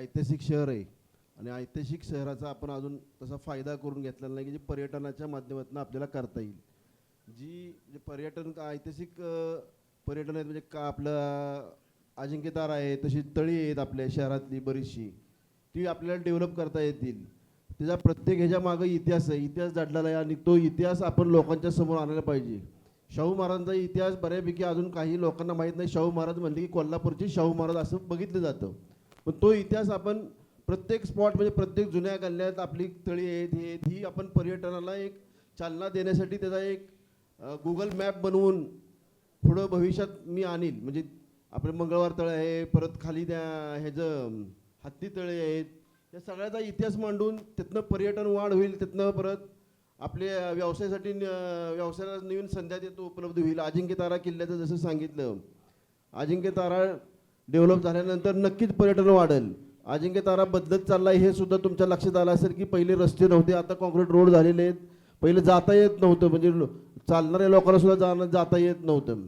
ऐतिहासिक शहर आहे. आणि ऐतिहासिक शहराचा आपण अजून तसा फायदा करून घेतलेला नाही की जे पर्यटनाच्या माध्यमातून आपल्याला करता येईल. जी जे पर्यटन का ऐतिहासिक पर्यटन आहेत म्हणजे का आपलं अजिंक्यदार आहे तशी तळी आहेत आपल्या शहरातली बरीचशी ती आपल्याला डेव्हलप करता येतील. त्याचा प्रत्येक ह्याच्या मागं इतिहास आहे. इतिहास दडलेला आहे आणि तो इतिहास आपण लोकांच्या समोर आणायला पाहिजे. शाहू महाराजांचा इतिहास बऱ्यापैकी अजून काही लोकांना माहीत नाही. शाहू महाराज म्हणले की कोल्हापूरचे शाहू महाराज असं बघितलं जातं. पण तो इतिहास आपण प्रत्येक स्पॉट म्हणजे प्रत्येक जुन्या गल्ल्यात आपली तळी आहेत हे आहेत, ही आपण पर्यटनाला एक चालना देण्यासाठी त्याचा एक गुगल मॅप बनवून पुढं भविष्यात मी आणील म्हणजे आपलं मंगळवार तळ आहे परत खाली त्या ह्याचं हत्ती तळे आहेत. या सगळ्याचा इतिहास मांडून तिथनं पर्यटन वाढ होईल तिथनं परत आपले व्यवसायासाठी न- व्यवसायाला नवीन संध्या देतो उपलब्ध होईल. अजिंक्य तारा किल्ल्याचं जसं सांगितलं अजिंक्य तारा डेव्हलप झाल्यानंतर नक्कीच पर्यटन वाढेल. अजिंक्य तारा बदलत चाललाय हे सुद्धा तुमच्या लक्षात आलं असेल की पहिले रस्ते नव्हते आता कॉन्क्रीट रोड झालेले आहेत. पहिले जाता येत नव्हतं म्हणजे चालणाऱ्या लोकांना सुद्धा जाणं जाता येत नव्हतं.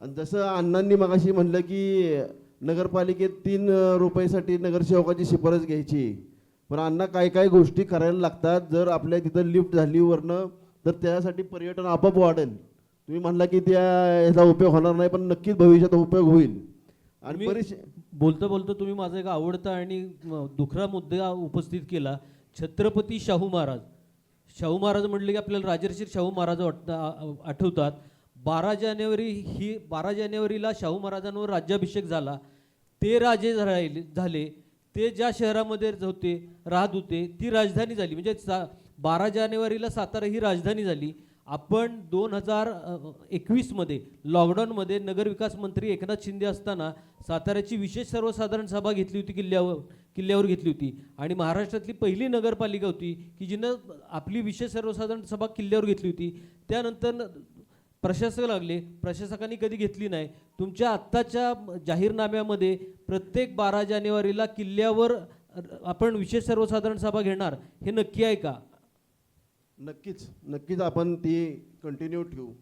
आणि जसं अण्णांनी मगाशी म्हणलं की नगरपालिकेत तीन रुपयासाठी नगरसेवकाची शिफारस घ्यायची. पण अण्णा काय काय गोष्टी करायला लागतात जर आपल्या तिथं लिफ्ट झाली वरनं तर त्यासाठी पर्यटन आपोआप वाढेल. तुम्ही म्हणला की त्या ह्याचा उपयोग होणार नाही पण नक्कीच भविष्यात उपयोग होईल. आणि बरेचसे बोलता बोलता तुम्ही माझा एक आवडता आणि दुखरा मुद्दा उपस्थित केला. छत्रपती शाहू महाराज. शाहू महाराज म्हटले की आपल्याला राजर्षी शाहू महाराज वाटता आठवतात. बारा जानेवारी ही बारा जानेवारीला शाहू महाराजांवर राज्याभिषेक झाला. ते राजे राहिले झाले. ते ज्या शहरामध्ये होते राहत होते ती राजधानी झाली. म्हणजे सा बारा जानेवारीला सातारा ही राजधानी झाली. आपण दोन हजार एकवीसमध्ये लॉकडाऊनमध्ये नगरविकास मंत्री एकनाथ शिंदे असताना साताऱ्याची विशेष सर्वसाधारण सभा घेतली होती किल्ल्यावर किल्ल्यावर घेतली होती. आणि महाराष्ट्रातली पहिली नगरपालिका होती की जिनं आपली विशेष सर्वसाधारण सभा किल्ल्यावर घेतली होती. त्यानंतर प्रशासक लागले. प्रशासकांनी कधी घेतली नाही. तुमच्या आत्ताच्या जाहीरनाम्यामध्ये प्रत्येक बारा जानेवारीला किल्ल्यावर आपण विशेष सर्वसाधारण सभा घेणार. हे नक्की आहे का? नक्कीच नक्कीच आपण ती कंटिन्यू ठेवू.